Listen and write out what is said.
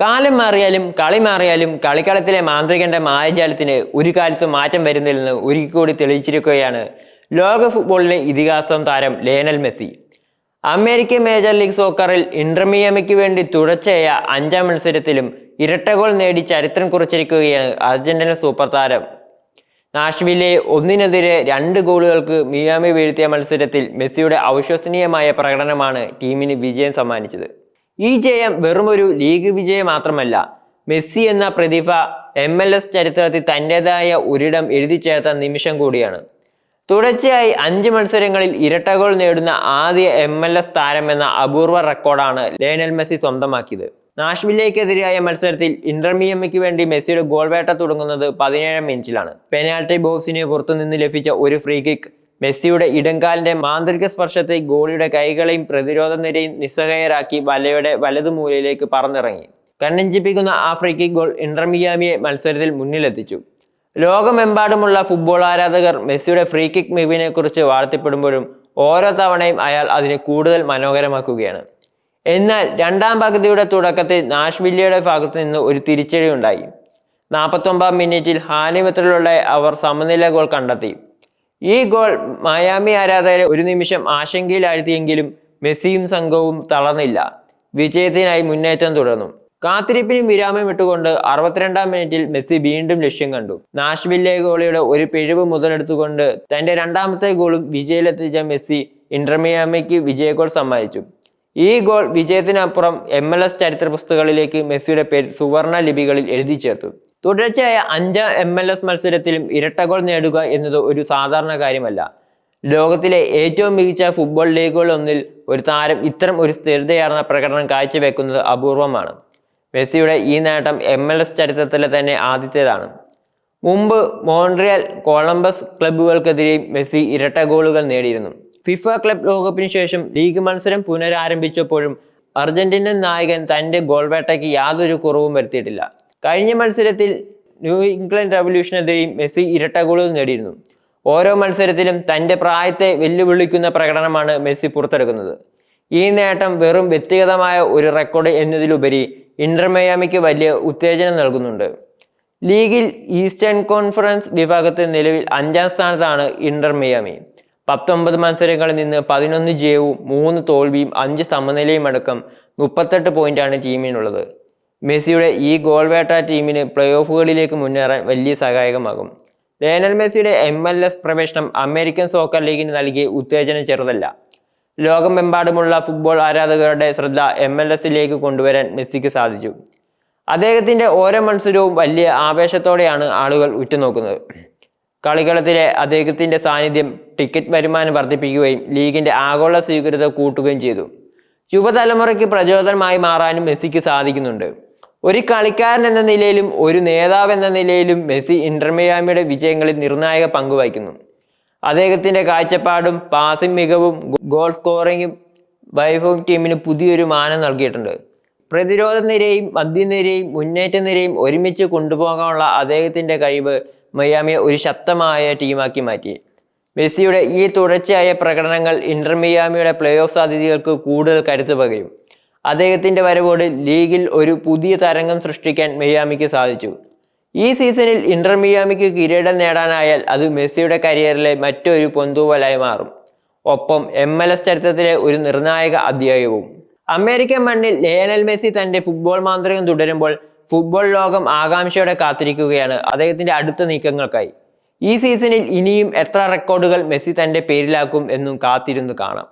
കാലം മാറിയാലും കളി മാറിയാലും കളിക്കളത്തിലെ മാന്ത്രികന്റെ മായജാലത്തിന് ഒരു കാലത്ത് മാറ്റം വരുന്നില്ലെന്ന് ഒരിക്കൽ കൂടി തെളിയിച്ചിരിക്കുകയാണ് ലോക ഫുട്ബോളിലെ ഇതിഹാസം താരം Lionel Messi. American major league സോക്കറിൽ ഇന്റർമിയമയ്ക്ക് വേണ്ടി തുടർച്ചയായ അഞ്ചാം മത്സരത്തിലും ഇരട്ട ഗോൾ നേടി ചരിത്രം കുറിച്ചിരിക്കുകയാണ് അർജന്റീന സൂപ്പർ താരം. നാഷ്വിലെ ഒന്നിനെതിരെ രണ്ട് ഗോളുകൾക്ക് മിയാമി വീഴ്ത്തിയ മത്സരത്തിൽ മെസ്സിയുടെ അവിശ്വസനീയമായ പ്രകടനമാണ് ടീമിന് വിജയം സമ്മാനിച്ചത്. ഈ ജയം വെറുമൊരു ലീഗ് വിജയം മാത്രമല്ല. മെസ്സി എന്ന പ്രതിഭ എം എൽ എസ് ചരിത്രത്തിൽ തന്റെതായ ഒരിടം എഴുതി ചേർത്ത നിമിഷം കൂടിയാണ്. തുടർച്ചയായി അഞ്ച് മത്സരങ്ങളിൽ ഇരട്ട ഗോൾ നേടുന്ന ആദ്യ എം എൽ എസ് താരമെന്ന അപൂർവ റെക്കോർഡാണ് ലയണൽ മെസ്സി സ്വന്തമാക്കിയത്. നാഷ്വില്ലേക്കെതിരായ മത്സരത്തിൽ ഇന്റർമിയമ്മയ്ക്ക് വേണ്ടി മെസ്സിയുടെ ഗോൾ വേട്ട തുടങ്ങുന്നത് പതിനേഴാം മിനിറ്റിലാണ്. പെനാൽറ്റി ബോക്സിന് പുറത്തുനിന്ന് ലഭിച്ച ഒരു ഫ്രീ കിക്ക് മെസ്സിയുടെ ഇടങ്കാലിന്റെ മാന്ത്രിക സ്പർശത്തെ ഗോളിയുടെ കൈകളെയും പ്രതിരോധ നിരയും നിസ്സഹായരാക്കി വലയുടെ വലതുമൂലയിലേക്ക് പറന്നിറങ്ങി. കണ്ണഞ്ചിപ്പിക്കുന്ന ആഫ്രിക്കൻ ഗോൾ ഇന്റർമിയാമിയെ മത്സരത്തിൽ മുന്നിലെത്തിച്ചു. ലോകമെമ്പാടുമുള്ള ഫുട്ബോൾ ആരാധകർ മെസ്സിയുടെ ഫ്രീ കിക്ക് മികവിനെ കുറിച്ച് വാഴ്ത്തിപ്പെടുമ്പോഴും ഓരോ തവണയും അയാൾ അതിനെ കൂടുതൽ മനോഹരമാക്കുകയാണ്. എന്നാൽ രണ്ടാം പകുതിയുടെ തുടക്കത്തിൽ നാഷ്വില്ലിയുടെ ഭാഗത്ത് നിന്ന് ഒരു തിരിച്ചടി ഉണ്ടായി. നാൽപ്പത്തൊമ്പതാം മിനിറ്റിൽ ഹാനിമത്തിലുള്ള അവർ സമനില ഗോൾ കണ്ടെത്തി. ഈ ഗോൾ മായാമി ആരാധകരെ ഒരു നിമിഷം ആശങ്കയിലാഴ്ത്തിയെങ്കിലും മെസ്സിയും സംഘവും തളർന്നില്ല. വിജയത്തിനായി മുന്നേറ്റം തുടർന്നു. കാത്തിരിപ്പിനും വിരാമം ഇട്ടുകൊണ്ട് അറുപത്തിരണ്ടാം മിനിറ്റിൽ മെസ്സി വീണ്ടും ലക്ഷ്യം കണ്ടു. നാഷ്വില്ലെ ഗോളിയുടെ ഒരു പിഴവ് മുതലെടുത്തുകൊണ്ട് തന്റെ രണ്ടാമത്തെ ഗോളും വിജയിലെത്തിച്ച മെസ്സി ഇന്റർമിയാമയ്ക്ക് വിജയഗോൾ സമ്മാനിച്ചു. ഈ ഗോൾ വിജയത്തിനപ്പുറം എം എൽ എസ് ചരിത്ര പുസ്തകങ്ങളിലേക്ക് മെസ്സിയുടെ പേര് സുവർണ ലിപികളിൽ എഴുതി ചേർത്തു. തുടർച്ചയായ അഞ്ചാം എം എൽ എസ് മത്സരത്തിലും ഇരട്ട ഗോൾ നേടുക എന്നത് ഒരു സാധാരണ കാര്യമല്ല. ലോകത്തിലെ ഏറ്റവും മികച്ച ഫുട്ബോൾ ലീഗുകളൊന്നിൽ ഒരു താരം ഇത്തരം ഒരു സ്ഥിരതയാർന്ന പ്രകടനം കാഴ്ചവെക്കുന്നത് അപൂർവമാണ്. മെസ്സിയുടെ ഈ നേട്ടം എം എൽ എസ് ചരിത്രത്തിലെ തന്നെ ആദ്യത്തേതാണ്. മുമ്പ് മോൺട്രിയൽ കൊളംബസ് ക്ലബ്ബുകൾക്കെതിരെയും മെസ്സി ഇരട്ട ഗോളുകൾ നേടിയിരുന്നു. ഫിഫ ക്ലബ് ലോകകപ്പിന് ശേഷം ലീഗ് മത്സരം പുനരാരംഭിച്ചപ്പോഴും അർജന്റീനൻ നായകൻ തന്റെ ഗോൾ വേട്ടയ്ക്ക് യാതൊരു കുറവും വരുത്തിയിട്ടില്ല. കഴിഞ്ഞ മത്സരത്തിൽ ന്യൂ ഇംഗ്ലണ്ട് റവല്യൂഷനെതിരെയും മെസ്സി ഇരട്ട ഗോളുകൾ നേടിയിരുന്നു. ഓരോ മത്സരത്തിലും തന്റെ പ്രായത്തെ വെല്ലുവിളിക്കുന്ന പ്രകടനമാണ് മെസ്സി പുറത്തെടുക്കുന്നത്. ഈ നേട്ടം വെറും വ്യക്തിഗതമായ ഒരു റെക്കോർഡ് എന്നതിലുപരി ഇന്റർമയാമിക്ക് വലിയ ഉത്തേജനം നൽകുന്നുണ്ട്. ലീഗിൽ ഈസ്റ്റേൺ കോൺഫറൻസ് വിഭാഗത്തിൽ നിലവിൽ അഞ്ചാം സ്ഥാനത്താണ് ഇന്റർ മിയാമി. പത്തൊമ്പത് മത്സരങ്ങളിൽ നിന്ന് പതിനൊന്ന് ജയവും മൂന്ന് തോൽവിയും അഞ്ച് സമനിലയും അടക്കം മുപ്പത്തെട്ട് പോയിന്റാണ് ടീമിനുള്ളത്. മെസ്സിയുടെ ഈ ഗോൾ വേട്ട ടീമിന് പ്ലേ ഓഫുകളിലേക്ക് മുന്നേറാൻ വലിയ സഹായകമാകും. ലയനൽ മെസ്സിയുടെ എം എൽ എസ് പ്രവേശനം അമേരിക്കൻ സോക്കർ ലീഗിന് നൽകിയ ഉത്തേജനം ചെറുതല്ല. ലോകമെമ്പാടുമുള്ള ഫുട്ബോൾ ആരാധകരുടെ ശ്രദ്ധ എം എൽ എസിലേക്ക് കൊണ്ടുവരാൻ മെസ്സിക്ക് സാധിച്ചു. അദ്ദേഹത്തിന്റെ ഓരോ മത്സരവും വലിയ ആവേശത്തോടെയാണ് ആളുകൾ ഉറ്റുനോക്കുന്നത്. കളിക്കളത്തിലെ അദ്ദേഹത്തിന്റെ സാന്നിധ്യം ടിക്കറ്റ് വരുമാനം വർദ്ധിപ്പിക്കുകയും ലീഗിന്റെ ആഗോള സ്വീകൃത കൂട്ടുകയും ചെയ്തു. യുവതലമുറയ്ക്ക് പ്രചോദനമായി മാറാനും മെസ്സിക്ക് സാധിക്കുന്നുണ്ട്. ഒരു കളിക്കാരൻ എന്ന നിലയിലും ഒരു നേതാവ് എന്ന നിലയിലും മെസ്സി ഇന്റർമിയാമിയുടെ വിജയങ്ങളിൽ നിർണായക പങ്ക് വഹിക്കുന്നു. അദ്ദേഹത്തിന്റെ കാഴ്ചപ്പാടും പാസിംഗ് മികവും ഗോൾ സ്കോറിങ്ങും വൈഭവം ടീമിന് പുതിയൊരു മാനം നൽകിയിട്ടുണ്ട്. പ്രതിരോധ നിരയും മധ്യനിരയും മുന്നേറ്റ നിരയും ഒരുമിച്ച് കൊണ്ടുപോകാനുള്ള അദ്ദേഹത്തിന്റെ കഴിവ് മയാമിയെ ഒരു ശക്തമായ ടീമാക്കി മാറ്റി. മെസ്സിയുടെ ഈ തുടർച്ചയായ പ്രകടനങ്ങൾ ഇന്റർ മിയാമിയുടെ പ്ലേ ഓഫ് സാധ്യതകൾക്ക് കൂടുതൽ കരുത്തു പകരും. അദ്ദേഹത്തിന്റെ വരവോട് ലീഗിൽ ഒരു പുതിയ തരംഗം സൃഷ്ടിക്കാൻ മിയാമിക്ക് സാധിച്ചു. ഈ സീസണിൽ ഇന്റർ മിയാമിക്ക് കിരീടം നേടാനായാൽ അത് മെസ്സിയുടെ കരിയറിലെ മറ്റൊരു പൊന്തൂവലായി മാറും. ഒപ്പം എം എൽ എസ് ചരിത്രത്തിലെ ഒരു നിർണായക അധ്യായവും. അമേരിക്കൻ മണ്ണിൽ ലയനൽ മെസ്സി തന്റെ ഫുട്ബോൾ മാന്ത്രികം തുടരുമ്പോൾ ഫുട്ബോൾ ലോകം ആകാംക്ഷയോടെ കാത്തിരിക്കുകയാണ് അദ്ദേഹത്തിന്റെ അടുത്ത നീക്കങ്ങൾക്കായി. ഈ സീസണിൽ ഇനിയും എത്ര റെക്കോർഡുകൾ മെസ്സി തന്റെ പേരിലാക്കും എന്നും കാത്തിരുന്നു കാണാം.